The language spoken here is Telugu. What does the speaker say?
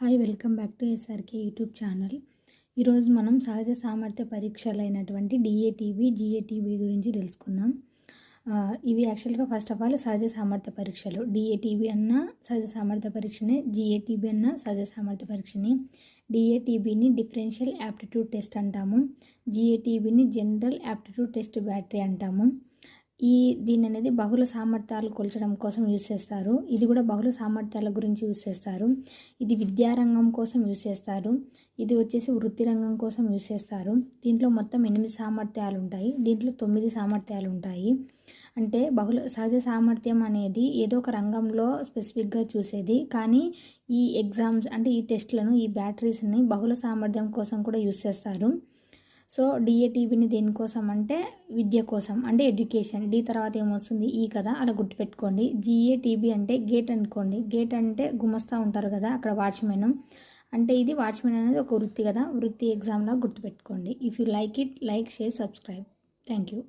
Hi welcome back to SRK YouTube channel. ఈరోజు మనం సహజ సామర్థ్య పరీక్షలు అయినటువంటి డిఏటీబీ జిఏటీబీ గురించి తెలుసుకుందాం. ఇవి యాక్చువల్గా ఫస్ట్ ఆఫ్ ఆల్ సహజ సామర్థ్య పరీక్షలు. డిఏటీబీ అన్న సహజ సామర్థ్య పరీక్షనే జిఏటీబీ అన్న సహజ సామర్థ్య పరీక్షని డిఏటీబీని డిఫరెన్షియల్ యాప్టిట్యూడ్ టెస్ట్ అంటాము జిఏటీబీని జనరల్ యాప్టిట్యూడ్ టెస్ట్ బ్యాటరీ అంటాము. ఈ దీని అనేది బహుళ సామర్థ్యాలు కొలచడం కోసం యూజ్ చేస్తారు. ఇది కూడా బహుళ సామర్థ్యాల గురించి యూజ్ చేస్తారు. ఇది విద్యారంగం కోసం యూజ్ చేస్తారు. ఇది వచ్చేసి వృత్తి రంగం కోసం యూజ్ చేస్తారు. దీంట్లో మొత్తం ఎనిమిది సామర్థ్యాలు ఉంటాయి. దీంట్లో తొమ్మిది సామర్థ్యాలు ఉంటాయి. అంటే బహుళ సహజ సామర్థ్యం అనేది ఏదో ఒక రంగంలో స్పెసిఫిక్గా చూసేది. కానీ ఈ ఎగ్జామ్స్ అంటే ఈ టెస్ట్లను ఈ బ్యాటరీస్ని బహుళ సామర్థ్యం కోసం కూడా యూజ్ చేస్తారు. సో డిఏటీబీని దేనికోసం అంటే విద్య కోసం. అంటే ఎడ్యుకేషన్. డి తర్వాత ఏమొస్తుంది? ఈ కదా అలా గుర్తుపెట్టుకోండి. జిఏటీబీ అంటే గేట్ అనుకోండి. గేట్ అంటే గుమస్తా ఉంటారు కదా అక్కడ వాచ్మెన్ అంటే ఇది వాచ్మెన్ అనేది ఒక వృత్తి కదా వృత్తి ఎగ్జామ్లా గుర్తుపెట్టుకోండి. If you like it like share subscribe thank you